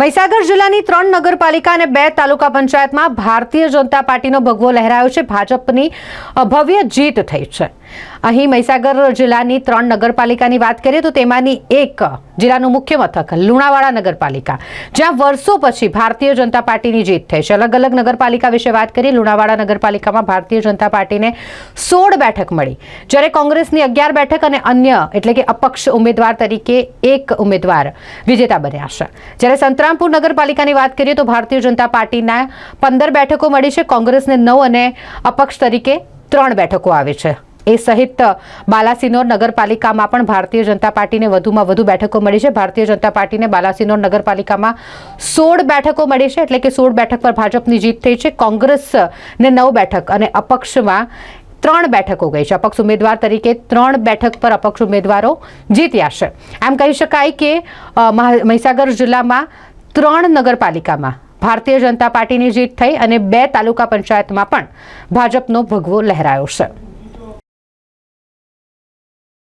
મહીસાગર જિલ્લાની ત્રણ નગરપાલિકા અને બે તાલુકા પંચાયતમાં ભારતીય જનતા પાર્ટીનો ભગવો લહેરાયો છે. ભાજપની ભવ્ય જીત થઈ છે. અહીં મહીસાગર જિલ્લાની ત્રણ નગરપાલિકાની વાત કરીએ તો તેમાંની એક જિલ્લાનું મુખ્ય મથક, લુણાવાડા નગરપાલિકા, જ્યાં વર્ષો પછી ભારતીય જનતા પાર્ટીની જીત થઈ છે. અલગ અલગ નગરપાલિકા વિશે વાત કરીએ, લુણાવાડા નગરપાલિકામાં ભારતીય જનતા પાર્ટીને સોળ બેઠક મળી. જ્યારે કોંગ્રેસની અગિયાર બેઠક અને અન્ય, એટલે કે અપક્ષ ઉમેદવાર તરીકે એક ઉમેદવાર વિજેતા બન્યા છે. જ્યારે સંતરામપુર નગરપાલિકાની વાત કરીએ તો ભારતીય જનતા પાર્ટીના પંદર બેઠકો મળી છે. કોંગ્રેસને નવ અને અપક્ષ તરીકે ત્રણ બેઠકો આવે છે. એ સહિત બાલાસિનોર નગરપાલિકામાં પણ ભારતીય જનતા પાર્ટીને વધુમાં વધુ બેઠકો મળી છે. ભારતીય જનતા પાર્ટીને બાલાસિનોર નગરપાલિકામાં સોળ બેઠકો મળી છે એટલે કે સોળ બેઠક પર ભાજપની જીત થઈ છે. કોંગ્રેસને નવ બેઠક અને અપક્ષમાં ત્રણ બેઠકો ગઈ છે. અપક્ષ ઉમેદવાર તરીકે ત્રણ બેઠક પર અપક્ષ ઉમેદવારો જીત્યા છે. એમ કહી શકાય કે મહા- મહીસાગર જિલ્લામાં ત્રણ નગરપાલિકામાં ભારતીય જનતા પાર્ટીની જીત થઈ અને બે તાલુકા પંચાયતમાં પણ ભાજપનો ભગવો લહેરાયો છે.